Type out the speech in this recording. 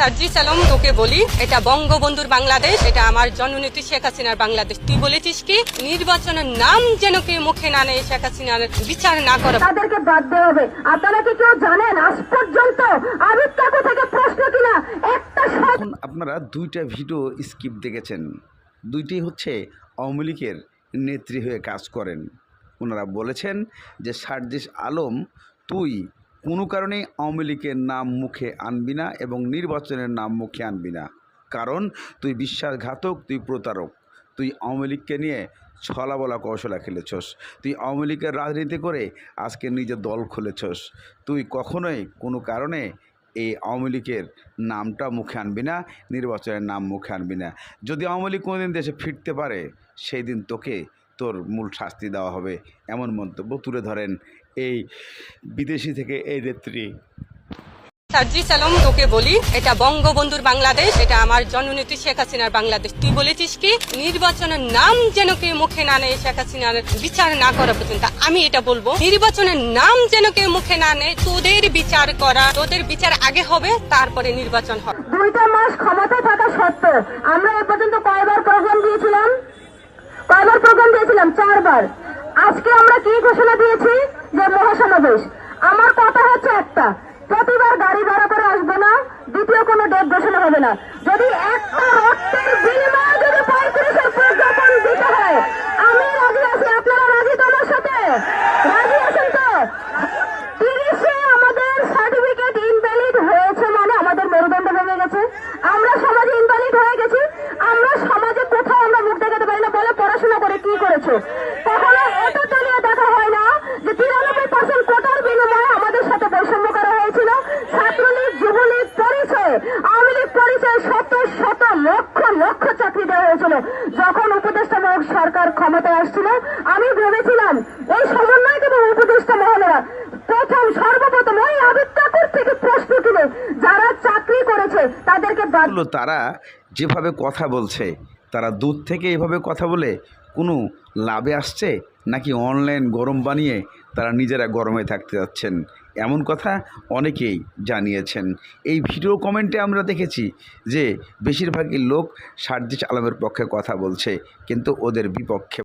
সার্জিস আলম তোকে বলি এটা বঙ্গবন্ধুর বাংলাদেশ এটা আমার জননেত্রী শেখ হাসিনার বাংলাদেশ। তুই বলেছিস কি নির্বাচনের নাম যেন কেউ মুখে না নেয় শেখ হাসিনার বিচার না করে। তাদেরকে বাদ দেওয়া হবে। আপনারা কি কেউ জানেন আজ পর্যন্ত আবিদ কাকু থেকে প্রশ্ন কিনা? একটা আপনারা দুইটা ভিডিও স্কিপ দেখেছেন। দুইটি হচ্ছে আওয়ামী লীগের নেত্রী হয়ে কাজ করেন। ওনারা বলেছেন যে সার্জিস আলম তুই কোনো কারণেই আওয়ামী লীগের নাম মুখে আনবি না এবং নির্বাচনের নাম মুখে আনবি না। কারণ, তুই বিশ্বাসঘাতক, তুই প্রতারক। তুই আওয়ামী লীগকে নিয়ে ছলা বলা কৌশলা খেলেছস। তুই আওয়ামী লীগের রাজনীতি করে আজকে নিজের দল খুলেছস। তুই কখনোই কোনো কারণে এই আওয়ামী লীগের নামটা মুখে আনবি না, নির্বাচনের নাম মুখে আনবি না। যদি আওয়ামী লীগ কোনোদিন দেশে ফিরতে পারে, সেই দিন তোকে তোর মূল শাস্তি দেওয়া হবে এমন মন্তব্য তুলে ধরেন এই বিদেশি থেকে এই নেত্রী। সার্জিস আলম তোকে বলি এটা বঙ্গবন্ধুর বাংলাদেশ এটা আমার জননেত্রী শেখ হাসিনার বাংলাদেশ। তুই বলেছিস কি নির্বাচনের নাম যেন কেউ মুখে না নেয় শেখ হাসিনার বিচার না করা পর্যন্ত। আমি এটা বলব নির্বাচনের নাম যেন কেউ মুখে না নেয় তোদের বিচার করা তোদের বিচার আগে হবে তারপরে নির্বাচন হবে। দুইটা মাস ক্ষমতা থাকা সত্ত্বেও আমরা এ পর্যন্ত কয়বার প্রোগ্রাম দিয়েছিলাম? কয়বার প্রোগ্রাম দিয়েছিলাম? চারবার। আজকে আমরা কি ঘোষণা দিয়েছি? যে মহাসমাবেশ। আমার কথা হচ্ছে একটা, প্রতিবার গাড়ি ভাড়া করে আসবে না, দ্বিতীয় কোনো ডেট ঘোষণা হবে না। যদি একটা রক্তের বিনিময়ে যদি পঁয়ত্রিশের প্রজ্ঞাপন দিতে হয় আমি রাজি আছি আপনারা রাজি তো আমার সাথে রাজি আছেন তো তিরিশে আমাদের সার্টিফিকেট ইনভ্যালিড হয়েছে মানে আমাদের মেরুদণ্ড ভেঙে গেছে আমরা সমাজে ইনভ্যালিড হয়ে গেছি আমরা সমাজে কোথাও আমরা মুখ দেখাতে পারি না বলে পড়াশোনা করে যখন সরকার ক্ষমতায় আসছিল, আমি ভেবেছিলাম, এই সমন্বয় এবং উপদেষ্টা মহলেরা। প্রথম সর্বপ্রথম ওই আবিদ কাকুর থেকে প্রশ্ন তুলে, যারা চাকরি করেছে, তাদেরকে তারা যেভাবে কথা বলছে, তারা দূর থেকে এভাবে কথা বলে কোনো লাভে আসছে নাকি অনলাইন গরম বানিয়ে তারা নিজেরা গরমে থাকতে যাচ্ছেন? এমন কথা অনেকেই জানিয়েছেন। এই ভিডিও কমেন্টে আমরা দেখেছি যে, বেশিরভাগই লোক সার্জিস আলমের পক্ষে কথা বলছে, কিন্তু ওদের বিপক্ষে